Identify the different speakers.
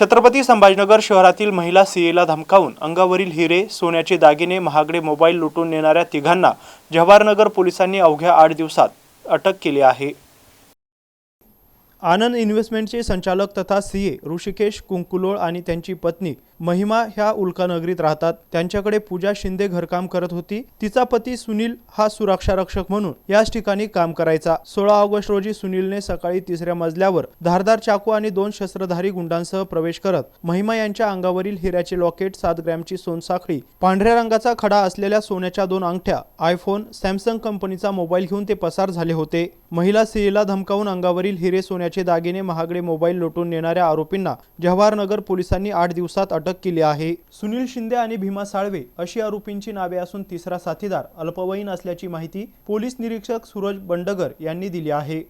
Speaker 1: छत्रपती संभाजीनगर शहरातील महिला सीएला धमकावून अंगावरील हिरे सोन्याचे दागिने महागडे मोबाईल लुटून नेणाऱ्या तिघांना जवाहरनगर पोलिसांनी अवघ्या आठ दिवसात अटक केली आहे. आनंद इन्व्हेस्टमेंटचे संचालक तथा सीए ऋषिकेश कुंकुलोळ आणि त्यांची पत्नी महिमा ह्या उल्कानगरीत राहतात. त्यांच्याकडे पूजा शिंदे घरकाम करत होती. तिचा पती सुनील हा सुरक्षा रक्षक म्हणून याच ठिकाणी काम करायचा. सोळा ऑगस्ट रोजी सुनीलने सकाळी तिसऱ्या मजल्यावर धारदार चाकू आणि दोन शस्त्रधारी गुंडांसह प्रवेश करत महिमा यांच्या अंगावरील हिऱ्याचे लॉकेट सात ग्रॅमची सोनसाखळी पांढऱ्या रंगाचा खडा असलेल्या सोन्याच्या दोन अंगठ्या आयफोन सॅमसंग कंपनीचा मोबाईल घेऊन ते पसार झाले होते. महिला सीएला धमकावून अंगावरील हिरे सोन्याचे दागिने महागडे मोबाईल लुटून नेणाऱ्या आरोपींना जवाहरनगर पोलिसांनी आठ दिवसात अटक केली आहे. सुनील शिंदे आणि भीमा साळवे अशी आरोपींची नावे असून तिसरा साथीदार अल्पवयीन असल्याची माहिती पोलीस निरीक्षक सूरज बंडगर यांनी दिली आहे.